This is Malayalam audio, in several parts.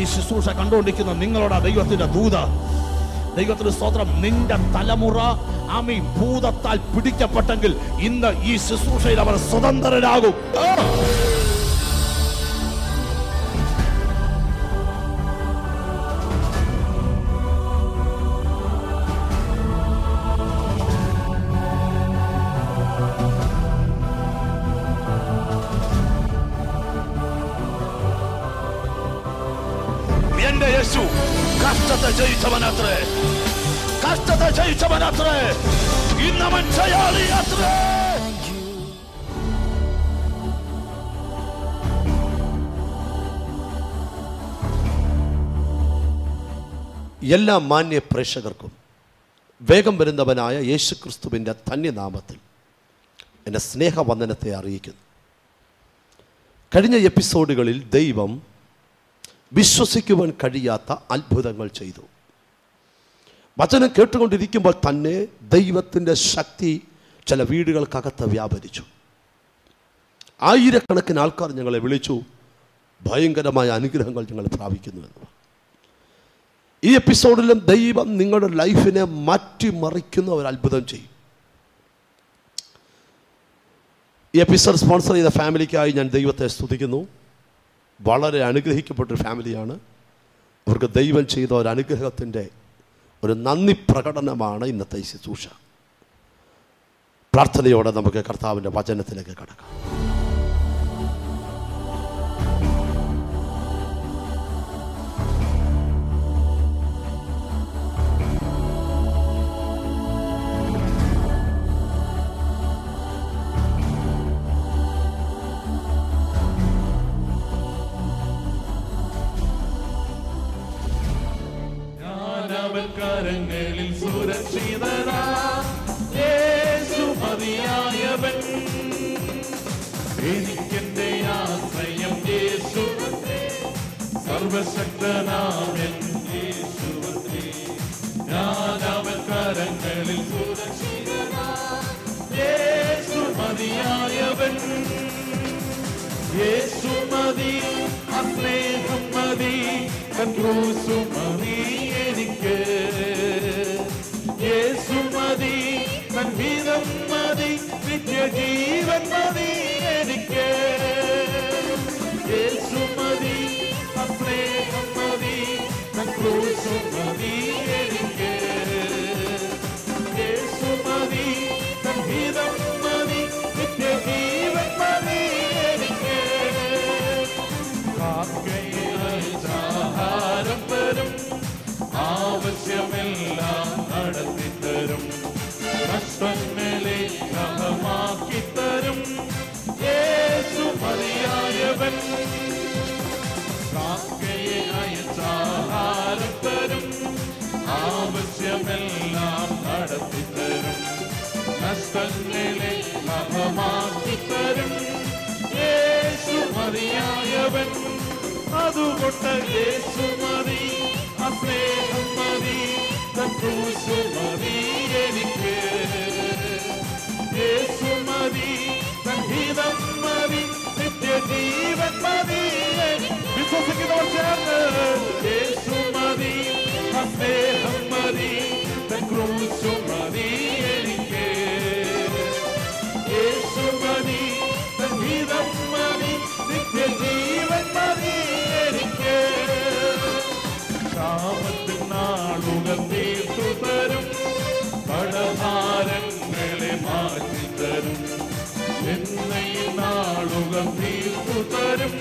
ഈ ശുശ്രൂഷ കണ്ടുകൊണ്ടിരിക്കുന്ന നിങ്ങളോട് ദൈവത്തിന്റെ ദൂത. ദൈവത്തിന്റെ സ്തോത്രം നിന്റെ തലമുറ ആമി ഭൂതത്താൽ പിടിക്കപ്പെട്ടെങ്കിൽ ഇന്ന് ഈ ശുശ്രൂഷയിൽ അവർ സ്വതന്ത്രരാകും. എല്ലാ മാന്യ പ്രേക്ഷകർക്കും വേഗം വരുന്നവനായ യേശു ക്രിസ്തുവിന്റെ ധന്യനാമത്തിൽ എന്റെ സ്നേഹവന്ദനത്തെ അറിയിക്കുന്നു. കഴിഞ്ഞ എപ്പിസോഡുകളിൽ ദൈവം വിശ്വസിക്കുവാൻ കഴിയാത്ത അത്ഭുതങ്ങൾ ചെയ്തു. വചനം കേട്ടുകൊണ്ടിരിക്കുമ്പോൾ തന്നെ ദൈവത്തിന്റെ ശക്തി ചില വീടുകൾക്കകത്ത് വ്യാപരിച്ചു. ആയിരക്കണക്കിന് ആൾക്കാർ ഞങ്ങളെ വിളിച്ചു. ഭയങ്കരമായ അനുഗ്രഹങ്ങൾ ഞങ്ങൾ പ്രാപിക്കുന്നു എന്ന്. ഈ എപ്പിസോഡിലും ദൈവം നിങ്ങളുടെ ലൈഫിനെ മാറ്റിമറിക്കുന്ന ഒരു അത്ഭുതം ചെയ്യും. ഈ എപ്പിസോഡ് സ്പോൺസർ ചെയ്ത ഫാമിലിക്കായി ഞാൻ ദൈവത്തെ സ്തുതിക്കുന്നു. വളരെ അനുഗ്രഹിക്കപ്പെട്ടൊരു ഫാമിലിയാണ്. അവർക്ക് ദൈവം ചെയ്ത ഒരു അനുഗ്രഹത്തിന്റെ ഒരു നന്ദി പ്രകടനമാണ് ഇന്നത്തെ ശുശ്രൂഷ. പ്രാർത്ഥനയോടെ നമുക്ക് കർത്താവിന്റെ വചനത്തിലേക്ക് കടക്കാം. മതി നിത്യജീവൻ മതി സഹമാക്കി തരും യേശു മതിയായവൻ കാക്കയെ അയച്ചാഹാരം തരും. ആവശ്യമെല്ലാം നടത്തിത്തരും. നഷ്ടങ്ങളെ സഹമാക്കി തരും യേശു മതിയായവൻ അതുകൊണ്ട് യേശു മതി അസ്നേഹം മതി തൂശു മതി എനിക്ക്. യേശു മതി സംഗീതം മതി നിത്യജീവൻ മതി എനിക്ക്. വിശ്വസിക്കുന്നവർ ചേർന്ന് യേശു മതി തരും. എന്നെ നാളുകൾ തീർത്തു തരും.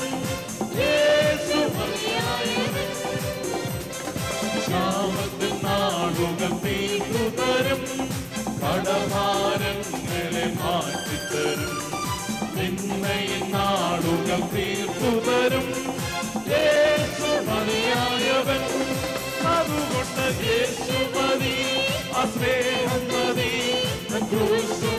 ക്ഷാമത്തിൻ നാളുകൾ തീർത്തു തരും. കടഭാരങ്ങളെ മാറ്റിത്തരും. നിന്നെ നാളുകൾ തീർത്തു തരും. യേശുമതിയായവൻ അതുകൊണ്ട് യേശുമതി അസ്നേഹം ക്രൂശു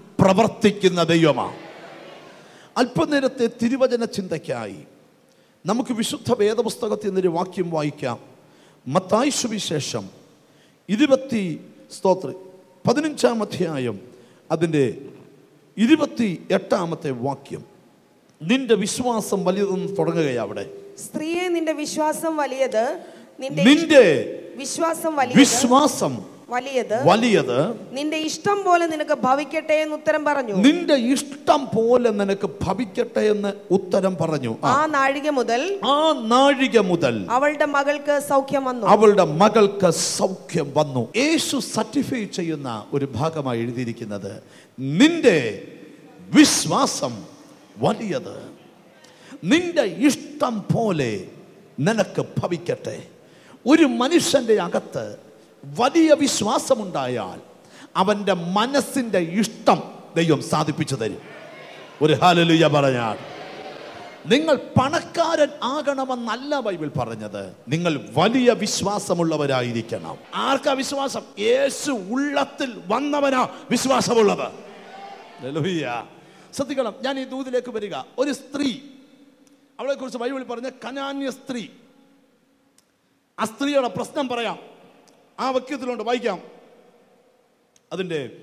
പ്രവർത്തിക്കുന്ന ദൈവമാണ് അല്പനേരത്തെ തിരുവചന ചിന്തയ്ക്കായി നമുക്ക് വിശുദ്ധ വേദപുസ്തകത്തിൽ നിന്നൊരു വാക്യം വായിക്കാം. മത്തായി സുവിശേഷം ഇരുപത്തി സ്തോത്ര പതിനഞ്ചാം അധ്യായം അതിന്റെ ഇരുപത്തി എട്ടാമത്തെ വാക്യം. നിന്റെ വിശ്വാസം വലിയതെന്ന് തുടങ്ങുകയാണ് അവിടെ. സ്ത്രീയെ നിന്റെ വിശ്വാസം വലിയത് നിന്റെ നിന്റെ വിശ്വാസം വലിയ വിശ്വാസം വലിയത് വലിയത് നിന്റെ ഇഷ്ടം പോലെ നിനക്ക് ഭവിക്കട്ടെ എന്ന് ഉത്തരം പറഞ്ഞു. നിന്റെ ഇഷ്ടം പോലെ നിനക്ക് ഭവിക്കട്ടെ എന്ന് ഉത്തരം പറഞ്ഞു. ആ. നാഴിക മുതൽ ആ നാഴിക മുതൽ അവളുടെ മകൾക്ക് സൗഖ്യം വന്നു. അവളുടെ മകൾക്ക് സൗഖ്യം വന്നു. യേശു സർട്ടിഫൈ ചെയ്യുന്ന ഒരു ഭാഗമായി എഴുതിയിരിക്കുന്നത് നിന്റെ വിശ്വാസം വലിയത്. നിന്റെ ഇഷ്ടം പോലെ നിനക്ക് ഭവിക്കട്ടെ. ഒരു മനുഷ്യന്റെ അകത്ത് വലിയ വിശ്വാസമുണ്ടായാൽ അവന്റെ മനസ്സിന്റെ ഇഷ്ടം ദൈവം സാധിപ്പിച്ചു തരും. ഒരു ഹാലലുയ പറഞ്ഞാൽ. നിങ്ങൾ പണക്കാരൻ ആകണമെന്നല്ല ബൈബിൾ പറഞ്ഞത്. നിങ്ങൾ വലിയ വിശ്വാസമുള്ളവരായിരിക്കണം. ആർക്കാ വിശ്വാസം? യേശു ഉള്ളത്തിൽ വന്നവനാ വിശ്വാസമുള്ളത്. ശ്രദ്ധിക്കണം ഞാൻ ഈ ദൂതിലേക്ക് വരിക. ഒരു സ്ത്രീ അവളെ കുറിച്ച് ബൈബിൾ പറഞ്ഞ കനാന്യ സ്ത്രീ. ആ സ്ത്രീയുടെ പ്രശ്നം പറയാം. ആ വക്യത്തിലുണ്ട്. വായിക്കാം. അതിന്റെ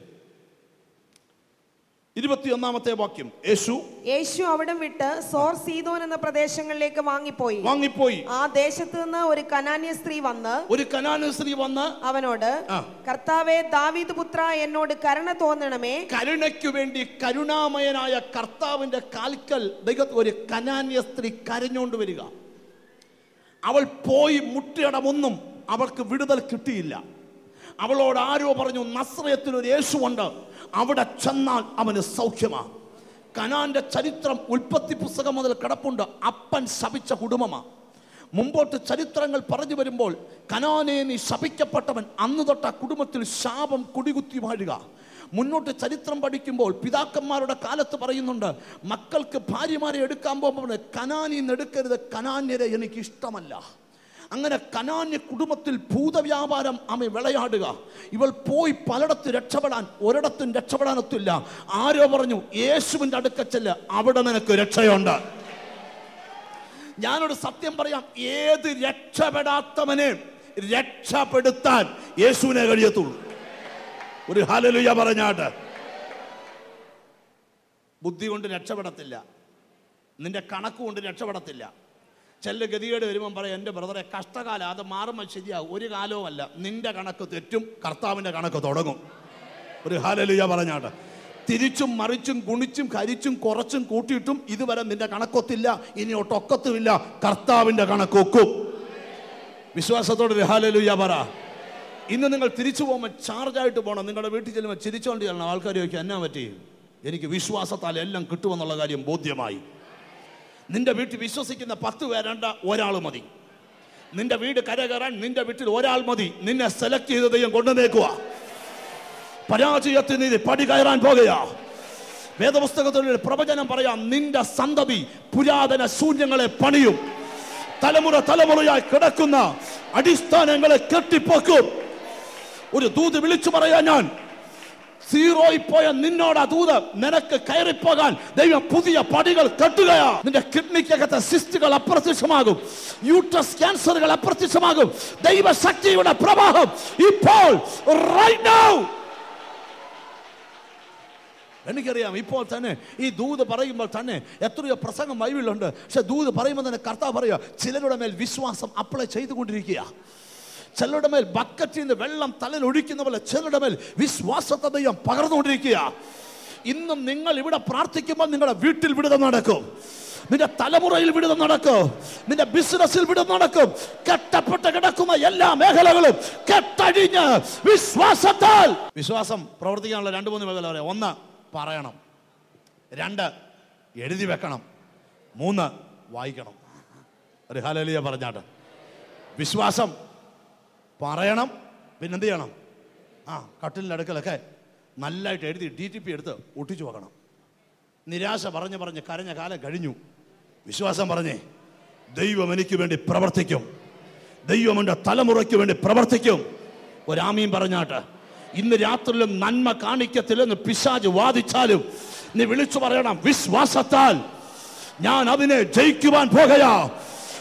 ഇരുപത്തിയൊന്നാമത്തെ വാക്യം. യേശു യേശു അവിടെ വിട്ട് സോർ സീതോൻ എന്ന പ്രദേശങ്ങളിലേക്ക് വാങ്ങിപ്പോയി. വാങ്ങിപ്പോയി. ആ ദേശത്ത് നിന്ന് ഒരു കനാന്യ സ്ത്രീ വന്ന് ഒരു കനാന്യ സ്ത്രീ വന്ന് അവനോട്. കർത്താവെ ദാവീദ് പുത്ര എന്നോട് കരുണ തോന്നണമേ. കരുണയ്ക്ക് വേണ്ടി കരുണാമയനായ കർത്താവിന്റെ കാൽക്കൽ ഒരു കനാന്യ സ്ത്രീ കരഞ്ഞോണ്ട് വരിക. അവൾ പോയി മുട്ടിയിടമൊന്നും അവൾക്ക് വിടുതൽ കിട്ടിയില്ല. അവളോട് ആരോ പറഞ്ഞു നസ്രയത്തിൽ ഒരു യേശുവുണ്ട്. അവിടെ ചെന്നാൽ അവന് സൗഖ്യമാ. കനാന്റെ ചരിത്രം ഉൽപ്പത്തി പുസ്തകം മുതൽ കിടപ്പുണ്ട്. അപ്പൻ ശപിച്ച കുടുംബമാ. മുമ്പോട്ട് ചരിത്രങ്ങൾ പറഞ്ഞു വരുമ്പോൾ കനാനേനി ശപിക്കപ്പെട്ടവൻ. അന്ന് തൊട്ട് കുടുംബത്തിൽ ശാപം കുടികുത്തി വാഴുക. മുന്നോട്ട് ചരിത്രം പഠിക്കുമ്പോൾ പിതാക്കന്മാരുടെ കാലത്ത് പറയുന്നുണ്ട് മക്കൾക്ക് ഭാര്യമാരെ എടുക്കാൻ പോകുമ്പോൾ കനാനിന്ന് എടുക്കരുത്. കനാന്യരെ എനിക്ക് ഇഷ്ടമല്ല. അങ്ങനെ കനാന്യ കുടുംബത്തിൽ ഭൂതവ്യാപാരം അമ്മ വിളയാടുക. ഇവൾ പോയി പലയിടത്ത് രക്ഷപ്പെടാൻ ഒരിടത്തും രക്ഷപ്പെടാനൊത്തില്ല ആരോ പറഞ്ഞു യേശുവിന്റെ അടുക്കച്ചല്ല അവിടെ നിനക്ക് രക്ഷയുണ്ട്. ഞാനൊരു സത്യം പറയാം ഏത് രക്ഷപ്പെടാത്തവനെ രക്ഷപ്പെടുത്താൻ യേശുവിനെ കഴിയത്തുള്ളൂ. ഒരു ഹലലുയ പറഞ്ഞാട്ട്. ബുദ്ധി കൊണ്ട് രക്ഷപ്പെടത്തില്ല. നിന്റെ കണക്ക് കൊണ്ട് രക്ഷപ്പെടത്തില്ല. ചെല്ല ഗതികേട് വരുമ്പം പറയാം എന്റെ ബ്രദറെ കഷ്ടകാലം അത് മാറുമ്പോൾ ശരിയാവും. ഒരു കാലവും അല്ല. നിന്റെ കണക്ക് തെറ്റും കർത്താവിന്റെ കണക്ക് തുടങ്ങും. ഒരു ഹാലലിയ പറഞ്ഞാട്ട് തിരിച്ചും മറിച്ചും ഗുണിച്ചും കരിച്ചും കുറച്ചും കൂട്ടിയിട്ടും ഇതുവരെ നിന്റെ കണക്കൊത്തില്ല ഇനി ഒട്ടൊക്കത്തുമില്ല. കർത്താവിന്റെ കണക്കൊക്കും വിശ്വാസത്തോടെ ഒരു ഹാലലുയ പറ. ഇന്ന് നിങ്ങൾ തിരിച്ചു പോകുമ്പോൾ ചാർജായിട്ട് പോകണം. നിങ്ങളുടെ വീട്ടിൽ ചെല്ലുമ്പോൾ ചിരിച്ചോണ്ട് ചെല്ലണം ആൾക്കാർ ചോദിക്കാൻ എന്നാ പറ്റി? എനിക്ക് വിശ്വാസത്താൽ എല്ലാം കിട്ടുമെന്നുള്ള കാര്യം ബോധ്യമായി. നിന്റെ വീട്ടിൽ വിശ്വസിക്കുന്ന പത്ത് പേരണ്ട ഒരാൾ മതി. നിന്റെ വീട് കരകയറാൻ നിന്റെ വീട്ടിൽ ഒരാൾ മതി. നിന്നെ സെലക്ട് ചെയ്ത് ദൈവം കൊണ്ടുവന്നേക്കുക പരാജയത്തിൽ നീതി പടി കയറാൻ പോകുകയാ. വേദപുസ്തകത്തിൽ പ്രവചനം പറയാം നിന്റെ സന്തതി പുരാതന ശൂന്യങ്ങളെ പണിയും. തലമുറ തലമുറയായി കിടക്കുന്ന അടിസ്ഥാനങ്ങളെ കെട്ടിപ്പൊക്കും. ഒരു ദൂത് വിളിച്ചു പറയാൻ ഞാൻ സീറോയിൽ പോയ നിന്നോട് ദൂത്. നിനക്ക് കയറിപ്പോകാൻ ദൈവം പുതിയ പടികൾ കെട്ടുകയാ നിന്റെ കിഡ്നിക്കകത്തെ സിസ്റ്റുകൾ അപ്രത്യക്ഷമാകും. യൂട്രസ് ക്യാൻസറുകൾ അപ്രത്യക്ഷമാകും. ദൈവശക്തിയുടെ പ്രവാഹം ഇപ്പോൾ എനിക്കറിയാം ഇപ്പോൾ തന്നെ ഈ ദൂത് പറയുമ്പോൾ തന്നെ എത്രയോ പ്രസംഗം ബൈബിളിലുണ്ട്. പക്ഷെ ദൂത് പറയുമ്പോൾ തന്നെ കർത്താവ് പറയുക ചിലരുടെ മേൽ വിശ്വാസം അപ്ലൈ ചെയ്തുകൊണ്ടിരിക്കുക ചിലരുടെ മേൽ ബക്കറ്റിൽ നിന്ന് വെള്ളം തലയിൽ ഒഴിക്കുന്ന പോലെ ചിലരുടെ മേൽ വിശ്വാസത്തെ ദൈവം പകർന്നുകൊണ്ടിരിക്കുക ഇന്നും നിങ്ങൾ ഇവിടെ പ്രാർത്ഥിക്കുമ്പോൾ നിങ്ങളുടെ വീട്ടിൽ വിടുതൽ നടക്കും. നിന്റെ തലമുറയിൽ വിടുതൽ നടക്കും. നിന്റെ ബിസിനസ്സിൽ വിടുതൽ നടക്കും. കെട്ടപ്പെട്ട് കിടക്കുന്ന എല്ലാ മേഖലകളും കെട്ടഴിഞ്ഞ് വിശ്വാസത്താൽ. വിശ്വാസം പ്രവർത്തിക്കാനുള്ള രണ്ട് മൂന്ന് മേഖല പറയാം. ഒന്ന് പറയണം. രണ്ട് എഴുതി വെക്കണം. മൂന്ന് വായിക്കണം. ഒരു ഹലലിയ പറഞ്ഞാട്ട്. വിശ്വാസം പറയണം പിന്നെന്ത് ചെയ്യണം ആ കട്ടിലിന്റെ അടുക്കലൊക്കെ നല്ലതായിട്ട് എഴുതി ഡി ടി പി എടുത്ത് ഒട്ടിച്ചു വെക്കണം. നിരാശ പറഞ്ഞ് പറഞ്ഞ് കരഞ്ഞ കാലം കഴിഞ്ഞു. വിശ്വാസം പറഞ്ഞേ ദൈവം എനിക്ക് വേണ്ടി പ്രവർത്തിക്കും. ദൈവം എന്റെ തലമുറയ്ക്ക് വേണ്ടി പ്രവർത്തിക്കും. ഒരാമീൻ പറഞ്ഞാട്ട് ഇന്ന് രാത്രിയിലും നന്മ കാണിക്കത്തില്ലെന്ന് പിശാജ് വാദിച്ചാലും നീ വിളിച്ചു പറയണം വിശ്വാസത്താൽ. ഞാൻ അതിനെ ജയിക്കുവാൻ പോകയാ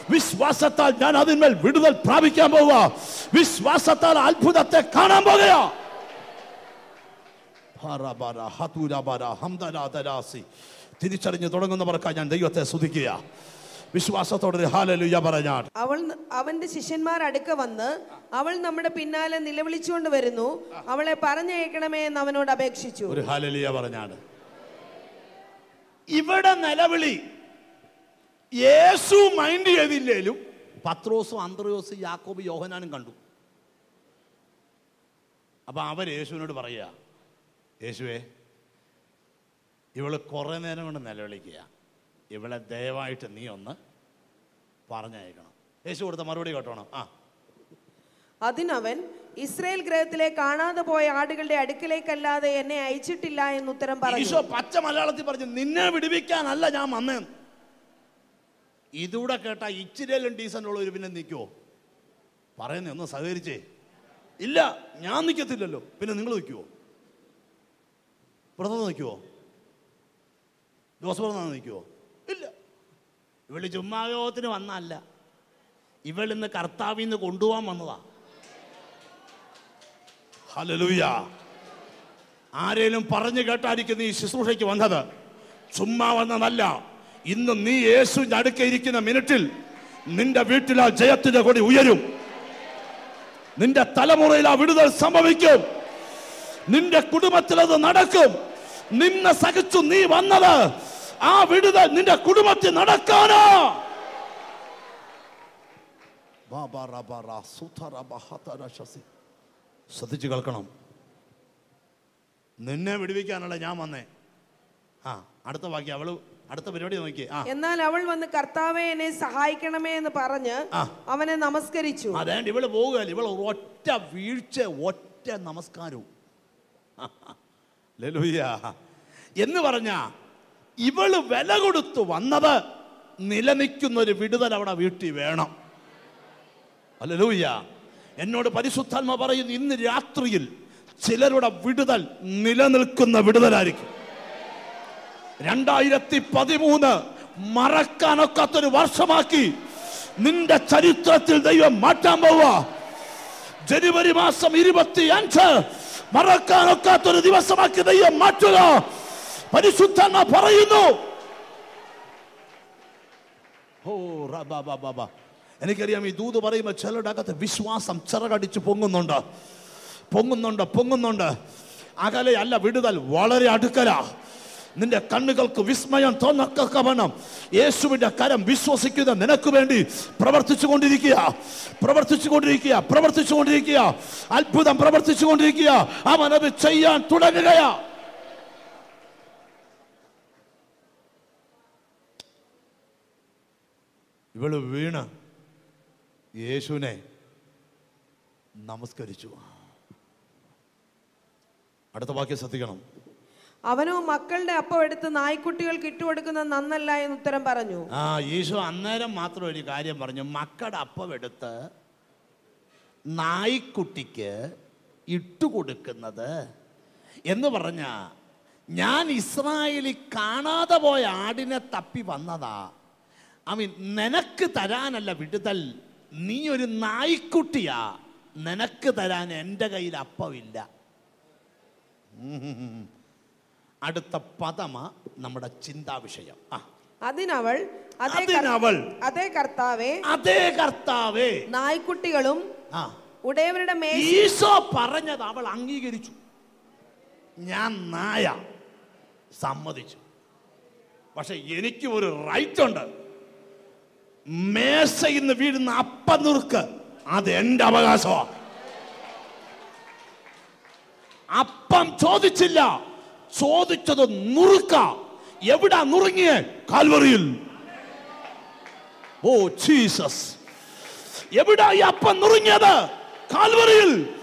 വിശ്വാസത്താൽ ഞാൻ അതിന്മേൽ വിടുതൽ പ്രാപിക്കാൻ പോവുക. വിശ്വാസത്താൽ അത്ഭുതത്തെ കാണാൻ പോകുക. തിരിച്ചറിഞ്ഞ് തുടങ്ങുന്നവർക്കാ ഞാൻ ദൈവത്തെ സ്തുതിക്കുക. വിശ്വാസത്തോടെ ഹാലലുയ പറഞ്ഞാൽ. അവൾ അവന്റെ ശിഷ്യന്മാർ അടുക്ക വന്ന് അവൾ നമ്മുടെ പിന്നാലെ നിലവിളിച്ചുകൊണ്ട് വരുന്നു. അവളെ പറഞ്ഞയക്കണമേ എന്ന് അവനോട് അപേക്ഷിച്ചു. ഒരു ഹാലലിയ പറഞ്ഞാണ്. ഇവിടെ നിലവിളി യേശു മൈൻഡ് ചെയ്തില്ലേലും പത്രോസും അന്ത്രയോസും യാക്കോബ് യോഹനാനും കണ്ടു. അപ്പൊ അവർ യേശുവിനോട് പറയുക യേശുവേ ഇവൾ കുറേ നേരം കൊണ്ട് നിലവിളിക്കുക ഇവളെ ദയവായിട്ട് നീ ഒന്ന് പറഞ്ഞയക്കണം. യേശു കൊടുത്ത മറുപടി കേട്ടോണം? ആ. അതിനവൻ ഇസ്രയേൽ ഗ്രഹത്തിലെ കാണാതെ പോയ ആടുകളുടെ അടുക്കിലേക്കല്ലാതെ എന്നെ അയച്ചിട്ടില്ല എന്ന് ഉത്തരം പറഞ്ഞു. ഈശോ പച്ച മലയാളത്തിൽ പറഞ്ഞു നിന്നെ വിടുവിക്കാനല്ല ഞാൻ വന്നേന്ന് ഇതൂടെ കേട്ട ഇച്ചിരിയെല്ലാം ഡീസന്റ് ഉള്ളവർ പിന്നെ നിൽക്കുമോ പറയുന്നേ ഒന്ന് സഹകരിച്ചേ. ഇല്ല ഞാൻ നിൽക്കത്തില്ലല്ലോ പിന്നെ നിങ്ങൾ നിൽക്കുമോ വ്രതം നിൽക്കുമോ ദോഷവ്രതം നിൽക്കുമോ ഇല്ല. ഇവൾ ചുമ്മായോഗത്തിന് വന്നല്ല ഇവളിന്ന് കർത്താവിൽ നിന്ന് കൊണ്ടുപോകാൻ വന്നതാ. ഹലലൂയ ആരേലും പറഞ്ഞു കേട്ടായിരിക്കുന്നു ഈ ശുശ്രൂഷയ്ക്ക് വന്നത്. ചുമ്മാ വന്നതല്ല. ഇന്ന് നീ യേശുവിന്റെ അടുക്ക ഇരിക്കുന്ന മിനിറ്റിൽ നിന്റെ വീട്ടിൽ ആ ജയത്തിന്റെ കൊടി ഉയരും. നിന്റെ തലമുറയിൽ ആ വിടുതൽ സംഭവിക്കും. നിന്റെ കുടുംബത്തിൽ അത് നടക്കും. നിന്നെ സഹിച്ചു നീ വന്നത് ആ വിടുതൽ നിന്റെ കുടുംബത്തിൽ നടക്കാനാ. ശ്രദ്ധിച്ചു കേൾക്കണം. നിന്നെ വിടുവിക്കാനല്ല ഞാൻ വന്നേ. ആ അടുത്ത വാക്യം. അവൾ അടുത്ത പരിപാടി നോക്കിയേ. ആ. എന്നാൽ അവൾ വന്ന് കർത്താവെ എന്നെ സഹായിക്കണമേ എന്ന് പറഞ്ഞ് അവനെ നമസ്കരിച്ചു. അതായത് ഇവൾ പോകുകയല്ല ഇവൾ ഒറ്റ വീഴ്ച ഒറ്റ നമസ്കാരവും. എന്ന് പറഞ്ഞ ഇവൾ വില കൊടുത്തു വന്നത് നിലനിൽക്കുന്ന ഒരു വിടുതൽ അവിടെ വീട്ടിൽ വേണം. അല്ലലൂയ്യ എന്നോട് പരിശുദ്ധാത്മ പറയുന്നു ഇന്ന് രാത്രിയിൽ ചിലരുടെ വിടുതൽ നിലനിൽക്കുന്ന വിടുതലായിരിക്കും. രണ്ടായിരത്തി പതിമൂന്ന് മറക്കാനൊക്കാത്തൊരു വർഷമാക്കി നിന്റെ ചരിത്രത്തിൽ ദൈവം മാറ്റാൻ പോവുക ജനുവരി മാസം ഇരുപത്തി അഞ്ച് മറക്കാനൊക്കാത്തൊരു ദിവസമാക്കി ദൈവം മാറ്റുക. പരിശുദ്ധ പറയുന്നു. ഓ. എനിക്കറിയാം ഈ ദൂത് പറയുമ്പോൾ ചിലരുടെ അകത്ത് വിശ്വാസം ചിറകടിച്ച് പൊങ്ങുന്നുണ്ട്. പൊങ്ങുന്നുണ്ട് പൊങ്ങുന്നുണ്ട്. അകലെ അല്ല വിടുതൽ വളരെ അടുക്കല. നിന്റെ കണ്ണുകൾക്ക് വിസ്മയം തോന്നണം യേശുവിന്റെ കരം വിശ്വസിക്കുന്ന നിനക്ക് വേണ്ടി പ്രവർത്തിച്ചു കൊണ്ടിരിക്കുക പ്രവർത്തിച്ചു കൊണ്ടിരിക്കുക പ്രവർത്തിച്ചു കൊണ്ടിരിക്കുക അത്ഭുതം പ്രവർത്തിച്ചു കൊണ്ടിരിക്കുക അവൻ അത് ചെയ്യാൻ തുടങ്ങുകയാ. ഇവൾ വീണ് യേശുവിനെ നമസ്കരിച്ചു. അടുത്ത വാക്യം ശ്രദ്ധിക്കണം. അവനോ മക്കളുടെ അപ്പം എടുത്ത് നായ്ക്കുട്ടികൾക്ക് ഇട്ടുകൊടുക്കുന്നത് നന്നല്ല എന്ന് ഉത്തരം പറഞ്ഞു. ആ യേശു അന്നേരം മാത്രം ഒരു കാര്യം പറഞ്ഞു. മക്കളുടെ അപ്പം എടുത്ത് നായ്ക്കുട്ടിക്ക് ഇട്ടുകൊടുക്കുന്നത് എന്ന് പറഞ്ഞ ഞാൻ ഇസ്രായേലിൽ കാണാതെ പോയ ആടിനെ തപ്പി വന്നതാ. അവൻ നിനക്ക് തരാനല്ല വിടുതൽ. നീ ഒരു നായ്ക്കുട്ടിയാ. നിനക്ക് തരാൻ എന്റെ കയ്യിൽ അപ്പമില്ല. അടുത്ത പദമാ നമ്മുടെ ചിന്താ വിഷയം ആ. അതിനവൾ അതിനവൾ. അതേ കർത്താവേ അതേ കർത്താവേ. നായ്ക്കുട്ടികളും ആ. ഉടയവരുടെ മേൽ ഈശോ പറഞ്ഞത് അവൾ അംഗീകരിച്ചു. ഞാൻ നായ. സമ്മതിച്ചു. പക്ഷെ എനിക്ക് ഒരു റൈറ്റ് ഉണ്ട്. മേശയിൽ നിന്ന് വീഴുന്ന അപ്പ നുറുക്ക് അത് എന്റെ അവകാശമാണ് അപ്പം ചോദിച്ചില്ല. ചോദിച്ചത് നുറുക്ക. എവിടാ നുറുങ്ങിയ? കാൽവറിയിൽ. ഓ ജീസസ്. എവിടാ ഈ അപ്പം നുറുങ്ങിയത്? കാൽവറിയിൽ.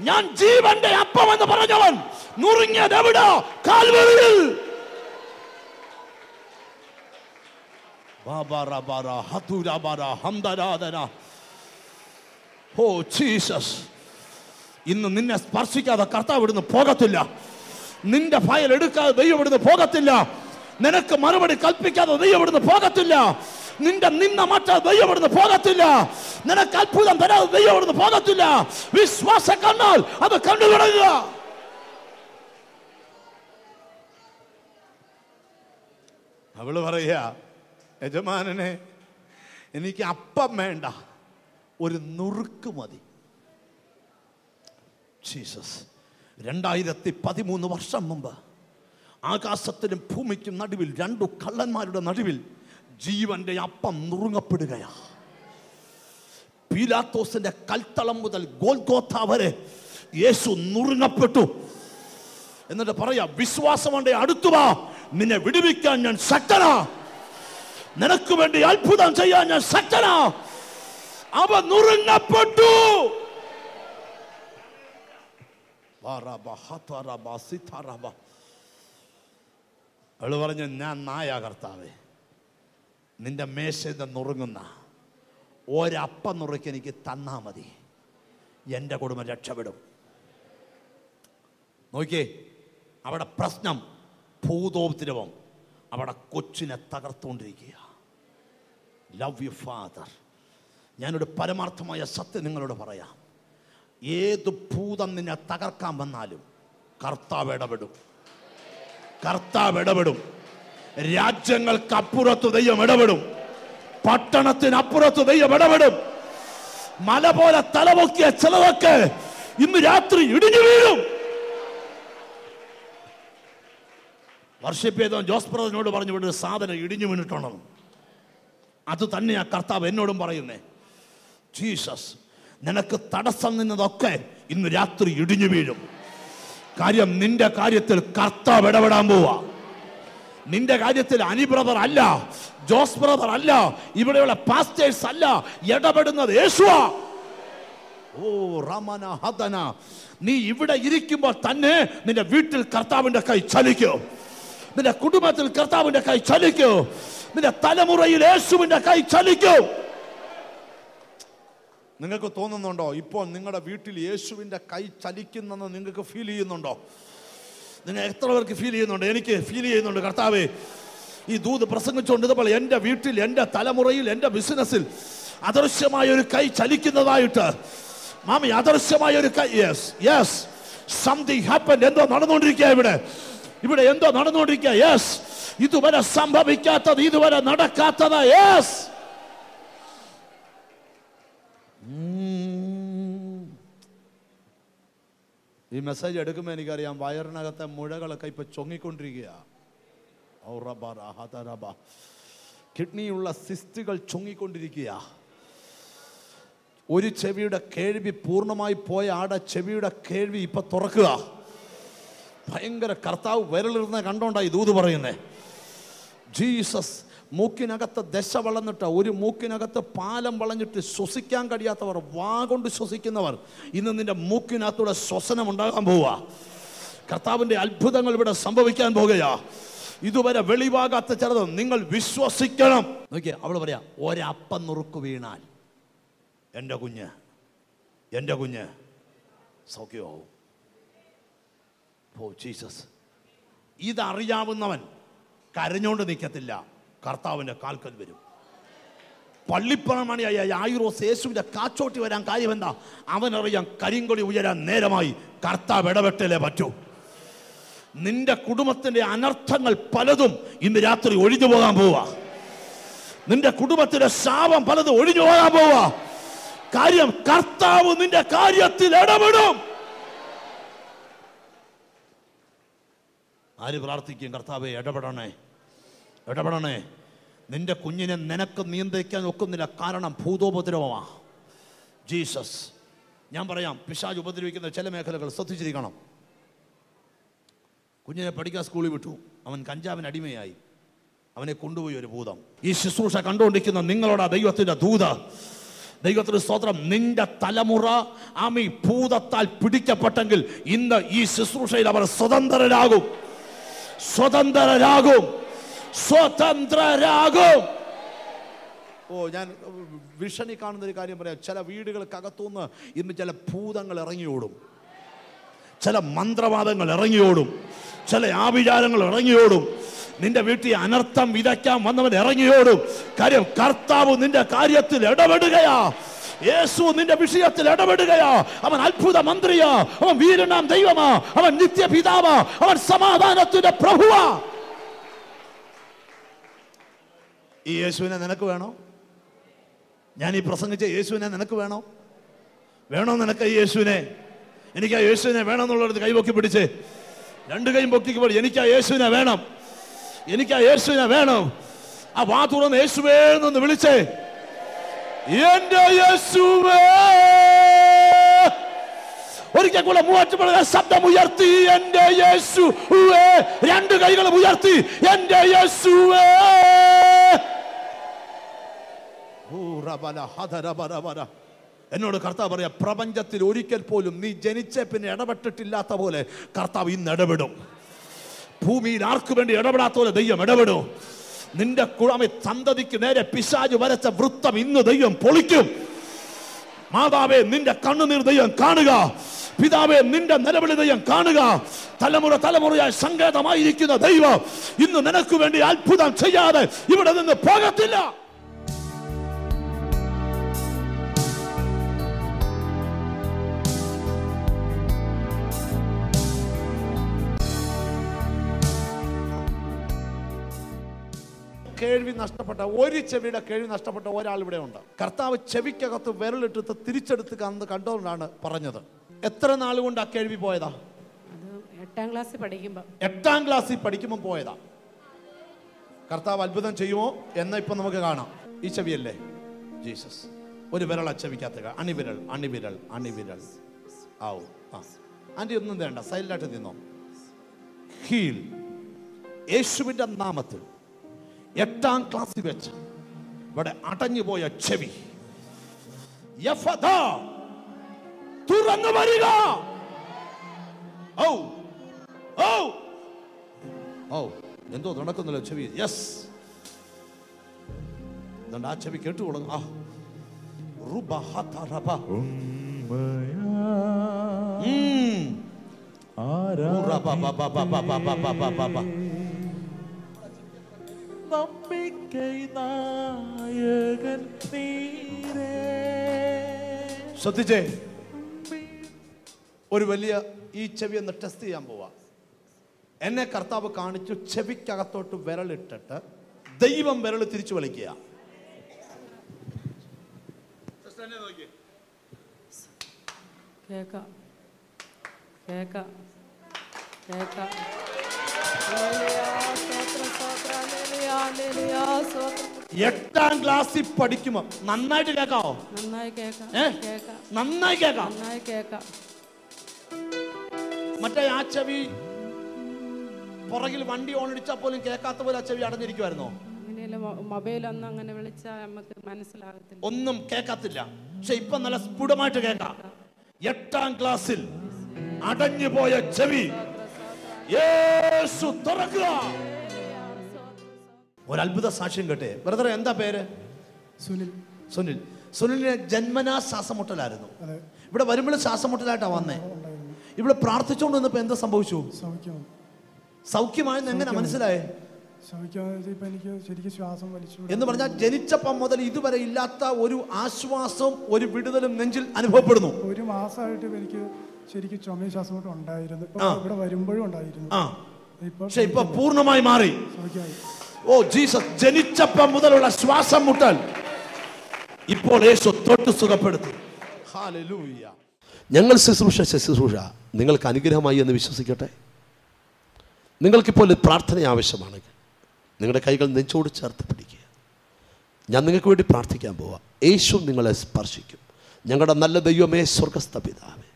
ഞാൻ ജീവന്റെ അപ്പം എന്ന് പറഞ്ഞവൻ നുറുങ്ങിയത് എവിടാ? കാൽവറിയിൽ. ഓ ജീസസ്. ഇന്ന് നിന്നെ സ്പർശിക്കാതെ കർത്താവ് ഇവിടുന്ന് പോകത്തില്ല. നിന്റെ ഫയൽ എടുക്കാതെ ദൈവം ഇവിടുന്ന് പോകത്തില്ല. നിനക്ക് മറുപടി കൽപ്പിക്കാതെ ദൈവം ഇവിടുന്ന് പോകത്തില്ല. നിന്റെ നിന്ന മാറ്റാതെ ദൈവം ഇവിടുന്ന് പോകത്തില്ല. നിനക്ക് അത്ഭുതം തരാതെ ദൈവം ഇവിടുന്ന് പോകത്തില്ല. വിശ്വാസ കണ്ണാൽ അത് കണ്ടു തുടങ്ങുക. അവൾ പറയുക യജമാനനെ എനിക്ക് അപ്പം വേണ്ട. ഒരു നുറുക്ക് മതി. ജീസസ്. രണ്ടായിരത്തി പതിമൂന്ന് വർഷം മുമ്പ് ആകാശത്തിനും ഭൂമിക്കും നടുവിൽ രണ്ടു കള്ളന്മാരുടെ നടുവിൽ ജീവന്റെ അപ്പം നുറുങ്ങപ്പെടുകയാ. പീലാത്തോസിന്റെ കൽത്തളം മുതൽ ഗോൽഗോത്ത വരെ യേശു നുറുങ്ങപ്പെട്ടു. എന്നിട്ട് പറയാ വിശ്വാസമുണ്ടെ അടുത്തു വാ. നിന്നെ വിടുവിക്കാൻ ഞാൻ ശക്തനാ. നിനക്ക് വേണ്ടി അത്ഭുതം ചെയ്യാൻ ഞാൻ ശക്തനാ. അവ നുറുങ്ങപ്പെട്ടു. അവൾ പറഞ്ഞു ഞാൻ നായ കർത്താവേ നിന്റെ മേശയിൽ നുറുങ്ങുന്ന ഒരപ്പം നുറുക്കി എനിക്ക് തന്നാ മതി. എന്റെ കുടുംബം രക്ഷപ്പെടും. നോക്കിയേ അവിടെ പ്രശ്നം ഭൂതോപദ്രവം അവിടെ കൊച്ചിനെ തകർത്തുകൊണ്ടിരിക്കുക. ലവ് യു ഫാദർ ഞാനൊരു പരമാർത്ഥമായ സത്യം നിങ്ങളോട് പറയാം. ഏത് ഭൂതം നിന്നെ തകർക്കാൻ വന്നാലും കർത്താവ് ഇടപെടും. കർത്താവ് ഇടപെടും. രാജ്യങ്ങൾക്കപ്പുറത്ത് ദൈവം ഇടപെടും. പട്ടണത്തിനപ്പുറത്ത് ദൈവം ഇടപെടും. മല പോലെ തലപൊക്കിയ ചിലതൊക്കെ ഇന്ന് രാത്രി ഇടിഞ്ഞു വീഴും. വർഷിപ്പ് ചെയ്ത ജോസ് പറഞ്ഞു ഒരു സാധനം ഇടിഞ്ഞു വീണിട്ടുണ്ടെന്ന്. അത് തന്നെയാ കർത്താവ് എന്നോടും പറയുന്നേ. ജീസസ്. നിനക്ക് തടസ്സം നിന്നതൊക്കെ ഇന്ന് രാത്രി ഇടിഞ്ഞു വീഴും. കാര്യം നിന്റെ കാര്യത്തിൽ കർത്താവ് ഇടപെടാൻ പോവാ. നിന്റെ കാര്യത്തിൽ അനി ബ്രദർ അല്ല ജോസ് ബ്രദർ അല്ല ഇവിടെയുള്ള പാസ്റ്റേഴ്സ് അല്ല ഇടപെടുന്നത് യേശുവാ. ഓ റമന ഹതന. നീ ഇവിടെ ഇരിക്കുമ്പോൾ തന്നെ നിന്റെ വീട്ടിൽ കർത്താവിന്റെ കൈ ചലിക്കും. നിന്റെ കുടുംബത്തിൽ കർത്താവിന്റെ കൈ ചലിക്കും. നിന്റെ തലമുറയിൽ യേശുവിന്റെ കൈ ചലിക്കും. നിങ്ങൾക്ക് തോന്നുന്നുണ്ടോ? ഇപ്പോൾ നിങ്ങളുടെ വീട്ടിൽ യേശുവിന്റെ കൈ ചലിക്കുന്നെന്ന് നിങ്ങൾക്ക് ഫീൽ ചെയ്യുന്നുണ്ടോ? നിങ്ങൾ എത്ര പേർക്ക് ഫീൽ ചെയ്യുന്നുണ്ട്? എനിക്ക് ഫീൽ ചെയ്യുന്നുണ്ട് കർത്താവേ. ഈ ദൂത് പ്രസംഗിച്ചുകൊണ്ട് ഇതുപോലെ എന്റെ വീട്ടിൽ എന്റെ തലമുറയിൽ എന്റെ ബിസിനസ്സിൽ അദൃശ്യമായ ഒരു കൈ ചലിക്കുന്നതായിട്ട്. മാമി അദൃശ്യമായ ഒരു കൈ യെസ് യെസ് സംതിങ് ഹാപ്പൻ എന്തോ നടന്നുകൊണ്ടിരിക്കുക ഇവിടെ. ഇവിടെ എന്തോ നടന്നുകൊണ്ടിരിക്കുക യെസ് ഇതുവരെ സംഭവിക്കാത്തത് ഇതുവരെ നടക്കാത്തത് യെസ് ഈ മെസ്സേജ് എടുക്കുമ്പോൾ എനിക്കറിയാം വയറിനകത്തെ മുഴകളൊക്കെ ഇപ്പൊ ചൊങ്ങിക്കൊണ്ടിരിക്കുക കിഡ്നിയുള്ള സിസ്റ്റുകൾ ചൊങ്ങിക്കൊണ്ടിരിക്കുക ഒരു ചെവിയുടെ കേൾവി പൂർണമായി പോയ ആടെ ചെവിയുടെ കേൾവി ഇപ്പൊ തുറക്കുക. ഭയങ്കര കർത്താവ് വിരലിരുന്ന് കണ്ടോണ്ടായി ദൂത് പറയുന്നേ. ജീസസ് മൂക്കിനകത്ത് ദശ വളർന്നിട്ട് ഒരു മൂക്കിനകത്ത് പാലം വളഞ്ഞിട്ട് ശ്വസിക്കാൻ കഴിയാത്തവർ വാ കൊണ്ട് ശ്വസിക്കുന്നവർ ഇന്ന് നിന്റെ മൂക്കിനകത്തൂടെ ശ്വസനം ഉണ്ടാകാൻ പോവുക. കർത്താവിന്റെ അത്ഭുതങ്ങൾ ഇവിടെ സംഭവിക്കാൻ പോകുകയാ. ഇതുവരെ വെളിവാകാത്ത ചിലത് നിങ്ങൾ വിശ്വസിക്കണം. നോക്കിയേ അവൾ പറയാ ഒരപ്പം നുറുക്ക് വീണാൽ. എന്റെ കുഞ്ഞ് എന്റെ കുഞ്ഞ്. സൗഖ്യമാവും ഓ ജീസസ്. ഇതറിയാവുന്നവൻ കരഞ്ഞോണ്ട് നിൽക്കത്തില്ല കർത്താവിന്റെ കാൽക്കൽ വരും. പള്ളിപ്പണമണിയായ ആയുറോസ് യേശുവിന്റെ കാച്ചോട്ടി വരാൻ കാര്യം എന്താ? അവനറിയാം കരിങ്കൊടി ഉയരാൻ നേരമായി. കർത്താവ് ഇടപെട്ടലേ പറ്റൂ. നിന്റെ കുടുംബത്തിന്റെ അനർത്ഥങ്ങൾ പലതും ഇന്ന് രാത്രി ഒഴിഞ്ഞു പോകാൻ പോവാ നിന്റെ കുടുംബത്തിന്റെ ശാപം പലതും ഒഴിഞ്ഞു പോകാൻ പോവാ കാര്യം കർത്താവ് നിന്റെ കാര്യത്തിൽ ഇടപെടും. ആര് പ്രാർത്ഥിക്കും? കർത്താവെ ഇടപെടണേ. ഇടപെടണേ നിന്റെ കുഞ്ഞിനെ നിനക്ക് നിയന്ത്രിക്കാൻ ഒക്കുന്നില്ല. കാരണം ഭൂതോപദ്രവമാ. ജീസസ്. ഞാൻ പറയാം പിശാജ് ഉപദ്രവിക്കുന്ന ചില മേഖലകൾ ശ്രദ്ധിച്ചിരിക്കണം. കുഞ്ഞിനെ പഠിക്കാൻ സ്കൂളിൽ വിട്ടു. അവൻ കഞ്ചാവിന് അടിമയായി. അവനെ കൊണ്ടുപോയി ഒരു ഭൂതം. ഈ ശുശ്രൂഷ കണ്ടുകൊണ്ടിരിക്കുന്ന നിങ്ങളോട് ദൈവത്തിന്റെ ദൂത. ദൈവത്തിന് സ്തോത്രം നിന്റെ തലമുറ ആമി ഭൂതത്താൽ പിടിക്കപ്പെട്ടെങ്കിൽ ഇന്ന് ഈ ശുശ്രൂഷയിൽ അവർ സ്വതന്ത്രരാകും. സ്വതന്ത്രരാകും. സ്വതന്ത്രരാകും. ഓ ഞാൻ വിഷണി കാണുന്ന ഒരു കാര്യം പറയാം. ചില വീടുകൾക്കകത്തുനിന്ന് ഇന്ന് ചില ഭൂതങ്ങൾ ഇറങ്ങിയോടും. ചില മന്ത്രവാദങ്ങൾ ഇറങ്ങിയോടും. ചില ആഭിചാരങ്ങൾ ഇറങ്ങിയോടും. നിന്റെ വീട്ടിൽ അനർത്ഥം വിതയ്ക്കാൻ വന്നവൻ ഇറങ്ങിയോടും. കാര്യം കർത്താവ് നിന്റെ കാര്യത്തിൽ ഇടപെടുകയാ. യേശു നിന്റെ വിഷയത്തിൽ ഇടപെടുകയാ. അവൻ അത്ഭുത മന്ത്രിയാ. അവൻ വീരനാം ദൈവമാ. അവൻ നിത്യപിതാവാ. അവൻ സമാധാനത്തിന്റെ പ്രഭുവാ. ഈ യേശുവിനെ നിനക്ക് വേണോ? ഞാൻ ഈ പ്രസംഗിച്ച യേശുവിനെ നിനക്ക് വേണോ? വേണോ നിനക്ക് ഈ യേശുവിനെ? എനിക്ക് ആ യേശുവിനെ വേണമെന്നുള്ളത് കൈപൊക്കി പിടിച്ച് രണ്ട് കൈയും പൊക്കിക്കുമ്പോൾ എനിക്ക് ആ യേശുവിനെ വേണം. എനിക്ക് ആ യേശുവിനെ വേണം. ആ വാ തുറന്ന് യേശുവേ എന്നൊന്ന് വിളിച്ചേ എന്റെ യേശുവേ! ഒരിക്കൽ കൂടെ മൂവാറ്റുപുഴ ശബ്ദം ഉയർത്തി എന്റെ യേശുവേ! രണ്ട് കൈകളും ഉയർത്തി എന്റെ യേശുവേ! എന്നോട് കർത്താവ് പറയാ പ്രപഞ്ചത്തിൽ ഒരിക്കൽ പോലും നീ ജനിച്ച പിന്നെ ഇടപെട്ടിട്ടില്ലാത്ത പോലെ കർത്താവ് ഇന്ന് ഇടപെടും. ഭൂമിയിൽ ആർക്കു വേണ്ടി ഇടപെടാത്ത പോലെ ദൈവം ഇടപെടും. നിന്റെ കുഴമി സന്തതിക്ക് നേരെ പിശാജ് വരച്ച വൃത്തം ഇന്ന് ദൈവം പൊളിക്കും. മാതാവേ നിന്റെ കണ്ണുനീർ ദൈവം കാണുക. പിതാവെ നിന്റെ നിലവിളി ദൈവം കാണുക. തലമുറ തലമുറയായി സങ്കേതമായിരിക്കുന്ന ദൈവം ഇന്ന് നിനക്ക് വേണ്ടി അത്ഭുതം ചെയ്യാതെ ഇവിടെ നിന്ന് പോകത്തില്ല. കേൾവി നഷ്ടപ്പെട്ട ഒരു ചെവിയുടെ കേൾവി നഷ്ടപ്പെട്ട ഒരാൾ ഇവിടെ ഉണ്ട്. കർത്താവ് ചെവിക്കകത്ത് വിരലിട്ടിട്ട് തിരിച്ചെടുത്ത് കന്ന് കണ്ടുകൊണ്ടാണ് പറഞ്ഞത്. എത്ര നാൾ കൊണ്ട് ആ കേൾവി പോയതാ? എട്ടാം ക്ലാസ്സിൽ പഠിക്കുമ്പോൾ എട്ടാം ക്ലാസ്സിൽ പഠിക്കുമ്പോൾ പോയതാ. കർത്താവ് അത്ഭുതം ചെയ്യുമോ? എന്ന് ഇപ്പൊ നമുക്ക് കാണാം. ഈ ചെവിയല്ലേ? ജീസസ്. ഒരു വിരൽ അച്ചവിക്കാത്ത അണിവിരൽ അണിവിരൽ അണിവിരൽ. ആവും ആ. ആന്റി ഒന്നും വേണ്ട സൈലന്റായിട്ട് നിന്നോ. ഹീൽ. യേശുവിന്റെ നാമത്തിൽ. എട്ടാം ക്ലാസ്സിൽ വെച്ച് ഇവിടെ അടഞ്ഞുപോയ ചെവി. തുറന്നു വരിക. ഓ ഓ ഓ എന്തോ നടക്കുന്നല്ലോ ചെവി. യെസ്. അതുകൊണ്ട് ആ ചെവി കേട്ടു തുടങ്ങും ആ. റുബ ഹതറബ ഉമ്മയാ. ഉം. ആരാ റുബ ബബ ബബ ബബ ബബ ബബ നമ്പിക്കൈ നായകൻ നീരേ. ശ്രദ്ധിച്ചേ. ഒരു വലിയ ഈ ചെവി ഒന്ന് ടെസ്റ്റ് ചെയ്യാൻ പോവാ. എന്നെ കർത്താവ് കാണിച്ചു ചെവിക്കകത്തോട്ട് വിരലിട്ടിട്ട് ദൈവം വിരൽ തിരിച്ചു വലിക്കുക കേക്കാം. കേക്കാം. കേക്കാം. എട്ടാം ക്ലാസ്സിൽ പഠിക്കുമ്പോ നന്നായിട്ട് കേക്കാവോ? നന്നായി കേക്കാം നന്നായി നന്നായി കേക്കാം. മറ്റേ ആ ചെവി പുറകിൽ വണ്ടി ഓണടിച്ചാൽ പോലും കേൾക്കാത്ത പോലെ ആ ചെവി അടഞ്ഞിരിക്കുമായിരുന്നോ മൊബൈൽ മൊബൈലൊന്നും അങ്ങനെ വിളിച്ചാൽ നമുക്ക് മനസ്സിലാകത്തില്ല. ഒന്നും കേൾക്കത്തില്ല. പക്ഷെ ഇപ്പൊ നല്ല സ്ഫുടമായിട്ട് കേൾക്കാം. എട്ടാം ക്ലാസ്സിൽ അടഞ്ഞു പോയ ചെവി. യേശു തുറക്കുക. ഒരു അത്ഭുത സാക്ഷ്യം കേട്ടെ. ബ്രദറെ എന്താ പേര്? സുനിൽ. സുനിൽ. സുനിലിന് ജന്മനാ ശ്വാസമുട്ടലായിരുന്നു. ഇവിടെ വരുമ്പോൾ ശ്വാസമുട്ടലായിട്ടാ വന്നേ. ഇവിടെ പ്രാർത്ഥിച്ചുകൊണ്ട് വന്നപ്പോ എന്താ സംഭവിച്ചു? സൗഖ്യം. സൗഖ്യമായെന്ന് എങ്ങനെ മനസ്സിലായേ? സൗഖ്യം എനിക്ക് ശരിക്കും ശ്വാസം വലിച്ചു എന്ന് പറഞ്ഞാൽ ജനിച്ചപ്പം മുതൽ ഇതുവരെ ഇല്ലാത്ത ഒരു ആശ്വാസവും ഒരു വിടുതലും നെഞ്ചിൽ അനുഭവപ്പെടുന്നു. ഒരു മാസമായിട്ട് എനിക്ക് ശരിക്കും ചുമയും ശ്വാസം ഉണ്ടായിരുന്നു. ഇവിടെ വരുമ്പോഴും ഉണ്ടായിരുന്നു. പക്ഷെ ഇപ്പൊ പൂർണമായി മാറി. ഓ ജീസസ് ജനിച്ചപ്പം മുതലുള്ള ശ്വാസം മുട്ടൽ. ഇപ്പോൾ യേശു തൊട്ട് സുഖപ്പെടുത്തി. ഞങ്ങൾ ശുശ്രൂഷ ശുശ്രൂഷ. നിങ്ങൾക്ക് അനുഗ്രഹമായി എന്ന് വിശ്വസിക്കട്ടെ? നിങ്ങൾക്കിപ്പോൾ പ്രാർത്ഥന ആവശ്യമാണ് നിങ്ങളുടെ കൈകൾ നെഞ്ചോട് ചേർത്ത് പിടിക്കുക. ഞാൻ നിങ്ങൾക്ക് വേണ്ടി പ്രാർത്ഥിക്കാൻ പോവാം. യേശു നിങ്ങളെ സ്പർശിക്കും. ഞങ്ങളുടെ നല്ല ദൈവമേ സ്വർഗസ്ഥ പിതാവേ.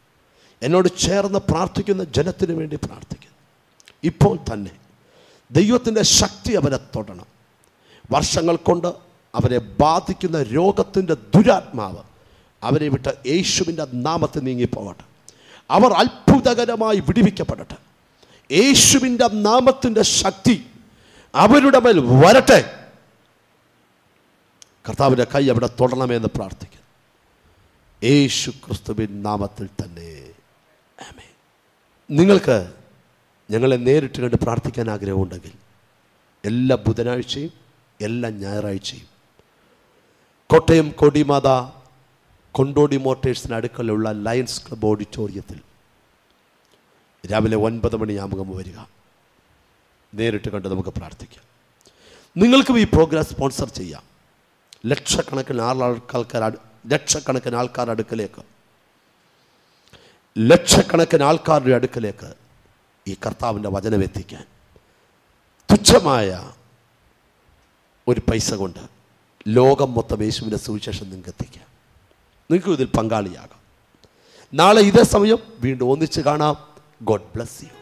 എന്നോട് ചേർന്ന് പ്രാർത്ഥിക്കുന്ന ജനത്തിന് വേണ്ടി പ്രാർത്ഥിക്കുന്നു. ഇപ്പോൾ തന്നെ ദൈവത്തിന്റെ ശക്തി അവരെ തൊടണം. വർഷങ്ങൾ കൊണ്ട് അവരെ ബാധിക്കുന്ന രോഗത്തിന്റെ ദുരാത്മാവ് അവരെ വിട്ട് യേശുവിന്റെ നാമത്തിൽ നീങ്ങിപ്പോകട്ടെ. അവർ അത്ഭുതകരമായി വിടിവിക്കപ്പെടട്ടെ. യേശുവിന്റെ നാമത്തിന്റെ ശക്തി അവരുടെ മേൽ വരട്ടെ. കർത്താവിന്റെ കൈ അവിടെ തൊടണമെന്ന് പ്രാർത്ഥിക്കുന്നു. യേശു ക്രിസ്തുവിൻ നാമത്തിൽ തന്നെ. നിങ്ങൾക്ക് ഞങ്ങളെ നേരിട്ട് കണ്ട് പ്രാർത്ഥിക്കാൻ ആഗ്രഹമുണ്ടെങ്കിൽ എല്ലാ ബുധനാഴ്ചയും എല്ലാ ഞായറാഴ്ചയും. കോട്ടയം കൊടിമാത കൊണ്ടോടി മോട്ടേഴ്സിന് അടുക്കലുള്ള ലയൺസ് ക്ലബ് ഓഡിറ്റോറിയത്തിൽ രാവിലെ ഒൻപത് മണിയാകുമ്പോൾ വരിക. നേരിട്ട് കണ്ട് നമുക്ക് പ്രാർത്ഥിക്കാം. നിങ്ങൾക്കും ഈ പ്രോഗ്രാം സ്പോൺസർ ചെയ്യാം. ലക്ഷക്കണക്കിന് ആൾക്കാർ ലക്ഷക്കണക്കിന് ആൾക്കാരുടെ അടുക്കലേക്ക്. ലക്ഷക്കണക്കിന് ആൾക്കാരുടെ അടുക്കലേക്ക് ഈ കർത്താവിന്റെ വചനം എത്തിക്കാൻ. തുച്ഛമായ ഒരു പൈസ കൊണ്ട് ലോകം മൊത്തം യേശുവിന്റെ സുവിശേഷം നിങ്ങൾക്ക് എത്തിക്കാം. നിങ്ങൾക്കും ഇതിൽ പങ്കാളിയാകാം. നാളെ ഇതേ സമയം വീണ്ടും ഒന്നിച്ച് കാണാം. God bless you